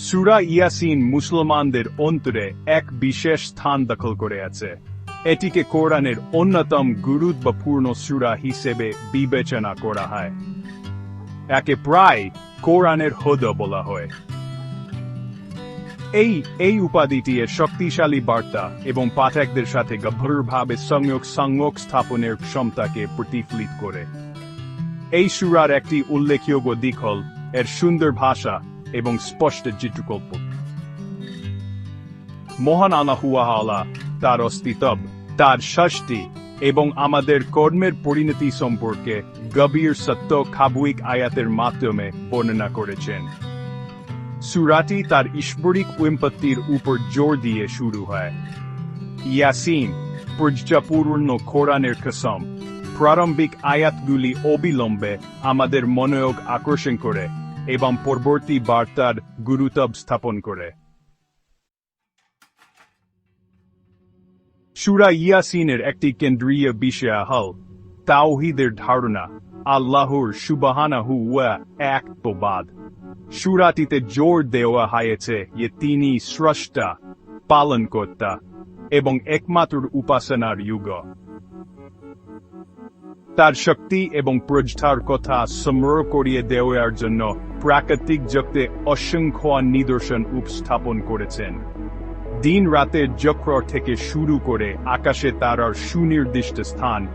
সুরা ইয়াসিন মুসলমানদের অন্তরে এক বিশেষ স্থান দখল করে আছে। এটিকে কোরআনের অন্যতম গুরুত্বপূর্ণ সুরা হিসেবে বিবেচনা করা হয়। একে প্রায় কোরআনের হদ বলা হয়। এই এই উপাধিটি এর শক্তিশালী বার্তা এবং পাঠকদের সাথে গভীরভাবে সংযোগ সংযোগ স্থাপনের ক্ষমতাকে প্রতিফলিত করে। এই সুরার একটি উল্লেখযোগ্য দিক হল, এর সুন্দর ভাষা এবং স্পষ্ট চিত্রকল্প মহান আলাহুয়ালা তার অস্তিত্ব, তার ষষ্ঠী এবং আমাদের কর্মের পরিণতি সম্পর্কে গভীর সত্য খাবুইক আয়াতের মাধ্যমে বর্ণনা করেছেন। সুরাটি তার ঈশ্বরিক উম্পত্তির উপর জোর দিয়ে শুরু হয়। ইয়াসিন পর্যাপূর্ণ কোরআনের কসম, প্রারম্ভিক আয়াতগুলি অবিলম্বে আমাদের মনোযোগ আকর্ষণ করে এবং পরবর্তী বার্তার গুরুত্ব স্থাপন করে। সুরা ইয়াসিনের একটি কেন্দ্রীয় বিষয় হল তাওহিদের ধারণা, আল্লাহর সুবাহানাহু ওয়া এক প্রবাদ সুরাটিতে জোর দেওয়া হয়েছে যে তিনি স্রষ্টা, পালনকর্তা এবং একমাত্র উপাসনার যুগ। তার শক্তি এবং প্রজ্ঞার কথা সমর করিয়ে দেওয়ার জন্য প্রাকৃতিক জগতে অসংখ্য নিদর্শন উপস্থাপন করেছেন। দিন রাতের চক্র থেকে শুরু করে আকাশে তারার সুনির্দিষ্ট স্থান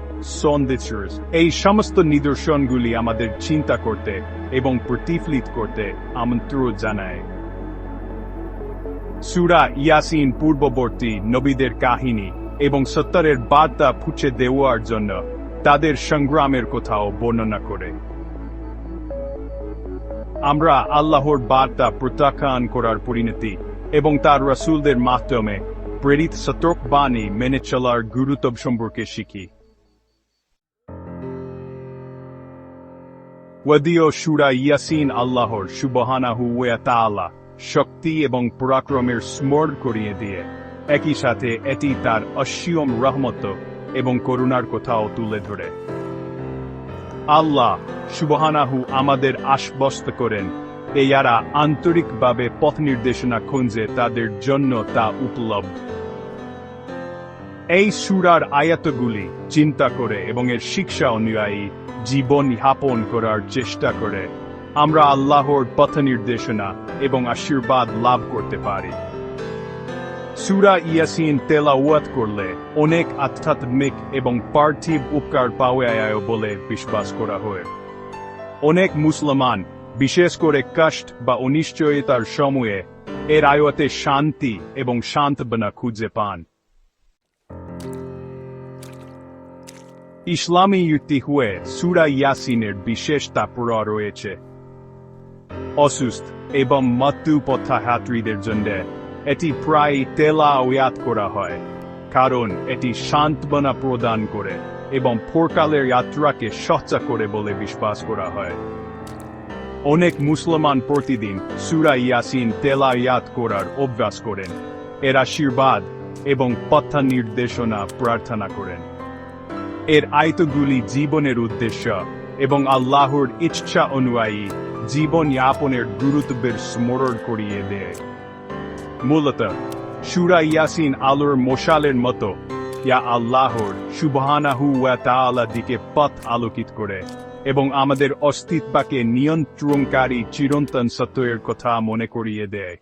এই সমস্ত নিদর্শনগুলি আমাদের চিন্তা করতে এবং প্রতিফলিত করতে আমন্ত্রণ জানায়। সুরা ইয়াসিন পূর্ববর্তী নবীদের কাহিনী এবং সত্তরের বার্তা ফুচে দেওয়ার জন্য তাদের সংগ্রামের কোথাও বর্ণনা করে। আমরা আল্লাহর বার্তা প্রত্যাখ্যান করার পরিণতি এবং তার রাসূলদের মাধ্যমে প্রেরিত সতর্ক বাণী মেনে চলার গুরুত্ব সম্পর্কে শিখি। ওয়াদিও সুরা ইয়াসিন আল্লাহর সুবহানাহু ওয়া শক্তি এবং পরাক্রমের স্মরণ করিয়ে দিয়ে একই সাথে এটি তার অসীম রহমত এবং করুণার কথাও তুলে ধরে। আল্লাহ সুবহানাহু আমাদের আশ্বস্ত করেন। এয়ারা আন্তরিকভাবে পথ নির্দেশনা খুঁজে তাদের জন্য তা উপলব্ধ। এই সুরার আয়াতগুলি চিন্তা করে এবং এর শিক্ষা অনুযায়ী জীবন যাপন করার চেষ্টা করে। আমরা আল্লাহর পথ নির্দেশনা এবং আশীর্বাদ লাভ করতে পারি। সুরা ইয়াসিন তেলাওয়াত করলে অনেক আধ্যাত্মিক এবং পার্থিব উপকার পাওয়া যায় বলে বিশ্বাস করা হয়। অনেক মুসলমান, বিশেষ করে কষ্ট বা অনিশ্চয়তার সময়ে, এর আয়তে শান্তি এবং সান্ত্বনা খুঁজে পান। ইসলামী যুক্তি হয়ে সুরা ইয়াসিনের বিশেষ তাৎপর্য রয়েছে। অসুস্থ এবং মৃত্যু পথযাত্রীদের জন্য এটি প্রায় তেলা ওয়াত করা হয়, কারণ এটি সান্ত্বনা প্রদান করে এবং পরকালের যাত্রাকে সচ্চা করে বলে বিশ্বাস করা হয়। অনেক মুসলমান প্রতিদিন সুরা ইয়াসিন তেলায়াত করার অভ্যাস করেন। এর আশীর্বাদ এবং পথা নির্দেশনা প্রার্থনা করেন। এর আয়তগুলি জীবনের উদ্দেশ্য এবং আল্লাহর ইচ্ছা অনুযায়ী জীবন যাপনের গুরুত্বের স্মরণ করিয়ে দেয়। মূলত, সুরা ইয়াসিন আলোর মশালের মতো। ইয়া আল্লাহর সুবহানাহু ওয়া তাআলা দিকে পথ আলোকিত করে এবং আমাদের অস্তিত্বকে নিয়ন্ত্রণকারী চিরন্তন সত্যের কথা মনে করিয়ে দেয়।